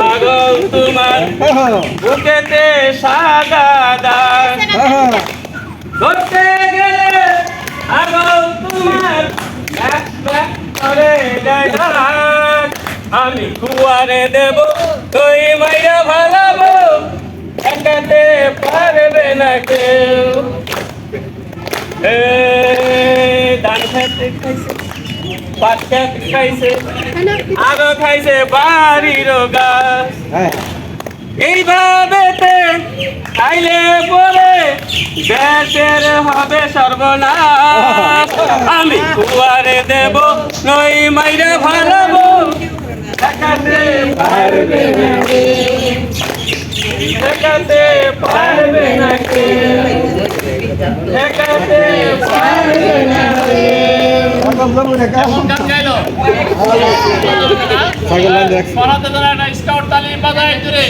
পাগল তোমার বুকেতে সাগাদার ধরতে গেলে পাগল তোমার আমি কুয়ারে দেব, তুই মাইরা ভালাবো, একাতে পারবে না কেউ। ধান খাইছে। খাইছে আরও খাইছে বাড়ির গাছ এইভাবে খাইলে পরে দেশের হবে সর্বনাশ। আমি কুয়ারে দেব নই মাইরে ভালাবো। দেখাতে পারবে না। দেখাতে পারবে না। দেখাতে পারবে না স্কাউট তালি বাজায় জুড়ে